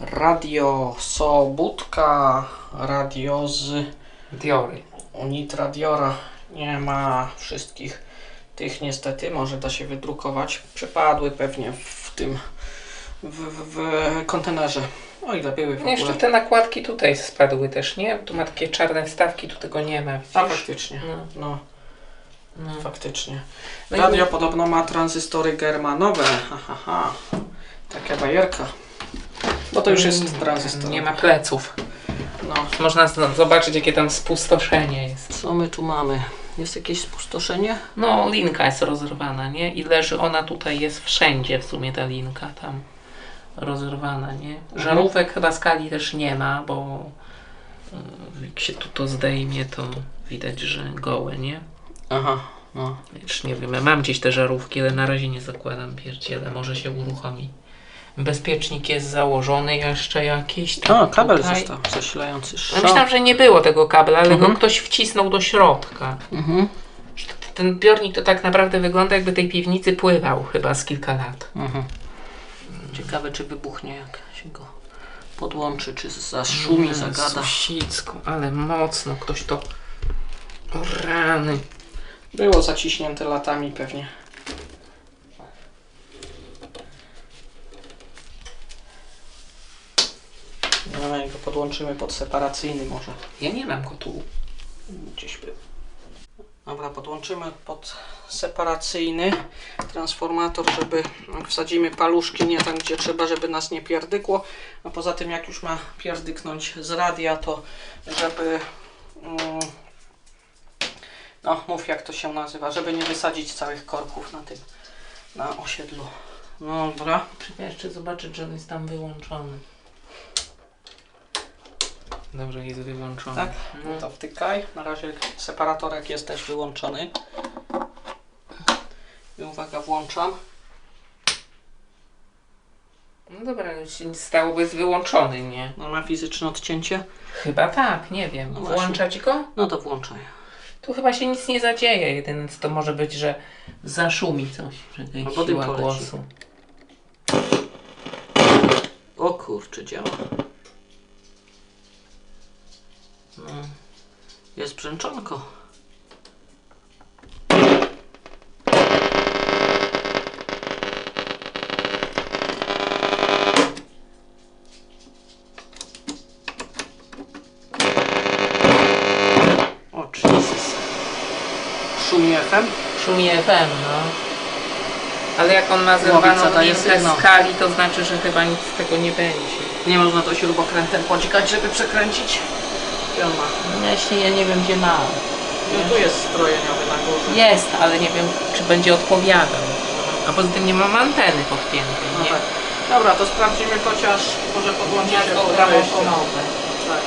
Radio Sobótka, radio z Diory. Unitradiora. Nie ma wszystkich tych niestety, może da się wydrukować. Przepadły pewnie w tym, w, w, w kontenerze. O ile były w No jeszcze ogóle. te nakładki tutaj spadły też, nie? Tu ma takie czarne wstawki, tu tego nie ma. A faktycznie, No, no no. faktycznie. No i- Radio podobno ma tranzystory germanowe. Ha, ha, ha. Taka bajerka. Bo to już jest tranzystor. Nie ma pleców. No. Można z- zobaczyć, jakie tam spustoszenie jest. Co my tu mamy? Jest jakieś spustoszenie? No, linka jest rozerwana, nie? I leży ona tutaj, jest wszędzie w sumie ta linka tam rozerwana, nie? Żarówek chyba skali też nie ma, bo y, jak się tu to zdejmie, to widać, że gołe, nie? Aha, no. Już nie wiem, ja mam gdzieś te żarówki, ale na razie nie zakładam pierdziele, może się uruchomi. Bezpiecznik jest założony jeszcze jakiś tam O, kabel tutaj. został zasilający. No Szok. myślałam, że nie było tego kabla, ale Mhm. go ktoś wcisnął do środka. Mhm. Ten zbiornik to tak naprawdę wygląda jakby tej piwnicy pływał chyba z kilka lat. Mhm. Ciekawe, czy wybuchnie, jak się go podłączy, czy zaszumi, zagada. Sosicku, ale mocno ktoś to... O rany. Było zaciśnięte latami pewnie. No i go podłączymy pod separacyjny może. Ja nie mam go tu. Gdzieś był. Dobra, podłączymy pod separacyjny transformator, żeby wsadzimy paluszki nie tam, gdzie trzeba, żeby nas nie pierdykło. A poza tym, jak już ma pierdyknąć z radia, to żeby... Mm, no, mów jak to się nazywa, żeby nie wysadzić całych korków na tym, na osiedlu. No, dobra. Trzeba jeszcze zobaczyć, że on jest tam wyłączony. Dobrze, jest wyłączony. Tak? No. No to wtykaj. Na razie separatorek jest też wyłączony. I uwaga, włączam. No dobra, już się nic stało, bo jest wyłączony, nie? No ma fizyczne odcięcie. Chyba tak, nie wiem. No. Włączać go? No to włączaj. Tu chyba się nic nie zadzieje. Jedyne co to może być, że zaszumi coś, że siła poleci. głosu. O kurczę, działa. No. Jest brzęczonko. O Jesus. Szumi FM? Szumi FM, no. Ale jak on ma Głowica zerwaną daje linkę sygnał. skali, to znaczy, że chyba nic z tego nie będzie. Nie można to śrubokrętem podźgać, żeby przekręcić. Ma? No Właśnie ja nie wiem, gdzie ma. No tu jest strojeniowy na górze. Jest, ale nie wiem, czy będzie odpowiadał. A poza tym nie mam anteny podpiętej, No nie? tak. Dobra, to sprawdzimy chociaż może podłączyć się pod gramofonowe. Tak,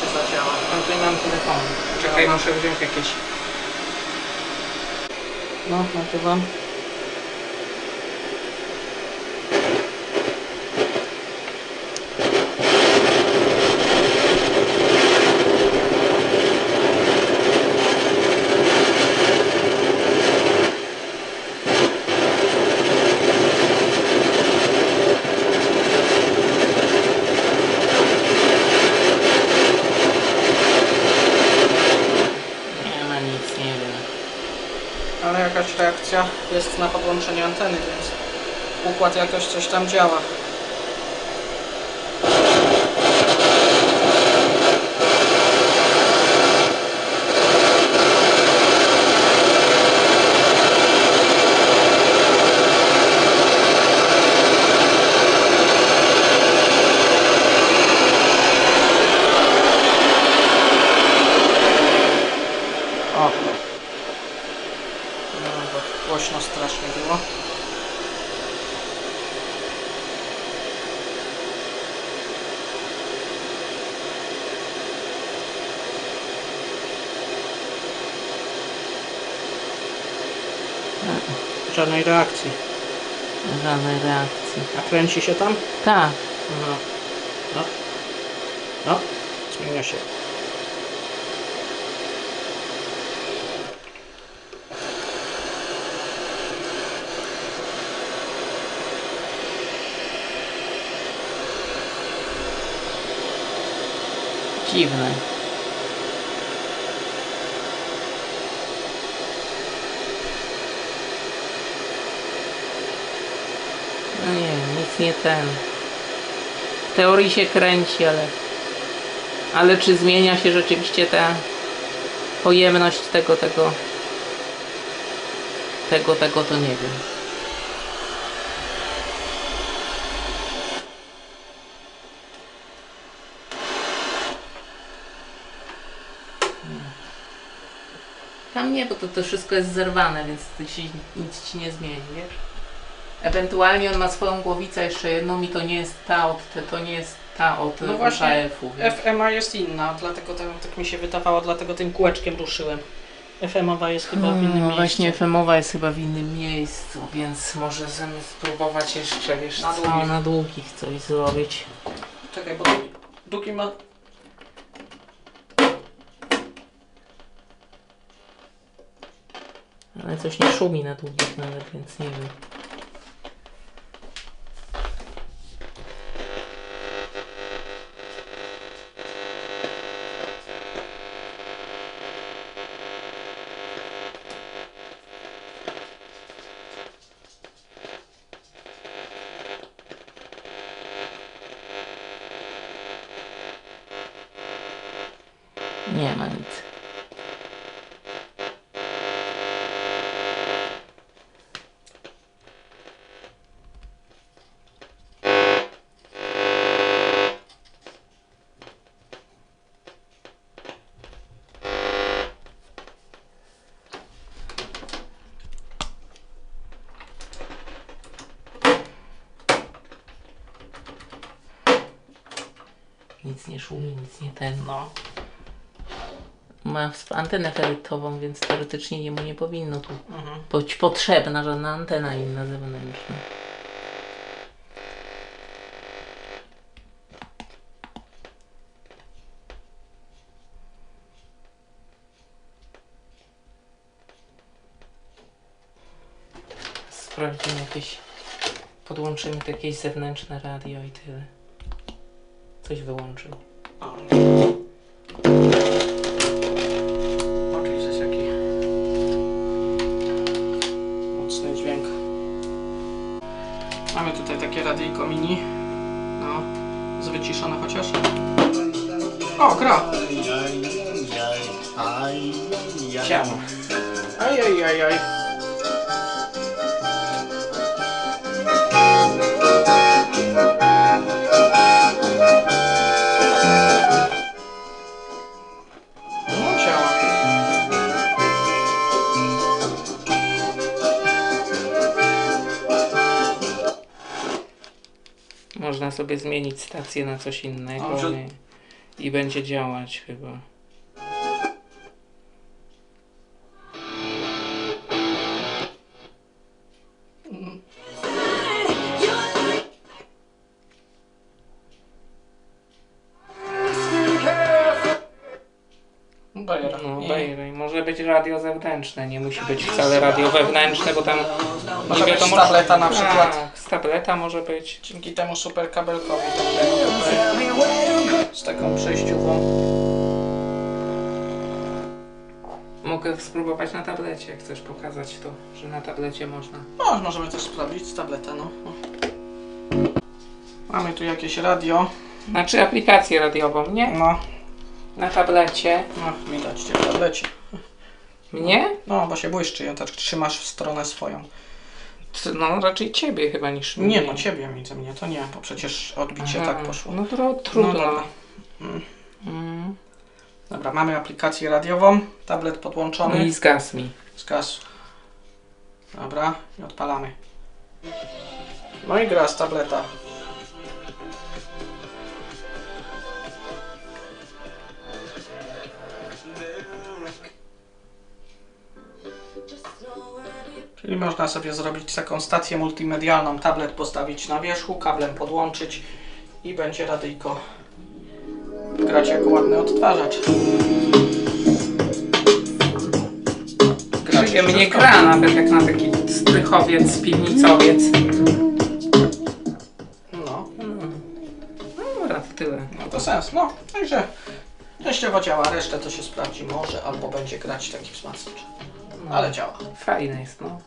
czy zadziała. Tam tu mam telefon. Czekaj, muszę wziąć jakieś... No, nagrywam. Nie ma nic, nie wiem. Ale jakaś reakcja jest na podłączenie anteny, więc układ jakoś coś tam działa. żadnej reakcji. Żadnej reakcji. A kręci się tam? Tak. Aha. No. No. Zmienia się. Dziwne. Nie, nic nie ten. W teorii się kręci, ale... Ale czy zmienia się rzeczywiście ta pojemność tego, tego... Tego, tego to nie wiem. Tam nie, bo to, to wszystko jest zerwane, więc nic ci nie zmieni, wiesz? Ewentualnie on ma swoją głowicę jeszcze jedną i to nie jest ta od, to nie jest ta od No właśnie, wiesz? FMA jest inna, dlatego tak, tak mi się wydawało, dlatego tym kółeczkiem ruszyłem. FM-owa jest chyba w innym No miejscu. właśnie FM-owa jest chyba w innym miejscu, więc może zamiast spróbować jeszcze, wiesz, Na co, długich. na długich coś zrobić. Czekaj, bo Duki ma... Ale coś nie szumi na długich nawet, więc nie wiem. Nie ma nic. Nic nie szumi, nic nie ten. No. Ma antenę ferrytową, więc teoretycznie jemu nie powinno tu Mhm. być potrzebna żadna antena inna zewnętrzna. Sprawdzimy jakieś. Podłączymy jakieś zewnętrzne radio i tyle. Coś wyłączył. Mamy tutaj takie radyjko mini. No, zwyciszone chociaż. O, gra! Ciało. Ajajajaj. Sobie zmienić stację na coś innego A, że- i, i będzie działać chyba. Bajera. No, bajej. Może być radio zewnętrzne, nie musi być wcale radio wewnętrzne, bo tam Może nie być wiadomo. z tableta na przykład. Tak, z tableta może być. Dzięki temu super kabelkowi z taką przejściową. Mogę spróbować na tablecie, jak chcesz pokazać to, że na tablecie można. No, możemy też sprawdzić z tableta, no. Mamy tu jakieś radio. Znaczy aplikację radiową, nie? No, Na tablecie. no widać cię w tablecie. Mnie? No, bo się błyszczy, ją tak trzymasz w stronę swoją. No raczej ciebie chyba niż Nie, mnie. no ciebie widzę mnie, to nie, bo przecież odbicie Aha, tak poszło. No to trudno. No dobra. Mm. Dobra, mamy aplikację radiową, tablet No podłączony, i zgasł mi. zgasł. Dobra, i odpalamy. No i gra z tableta. Czyli można sobie zrobić taką stację multimedialną, tablet postawić na wierzchu, kablem podłączyć i będzie radyjko grać jako ładny odtwarzacz. Przyjemnie wszystko. gra, nawet jak na taki strychowiec, piwnicowiec. No, No dobra, to tyle. no to sens. No, także Częściowo działa, resztę to się sprawdzi może, albo będzie grać taki wzmacniacz. Ale działa. Fajne jest, no.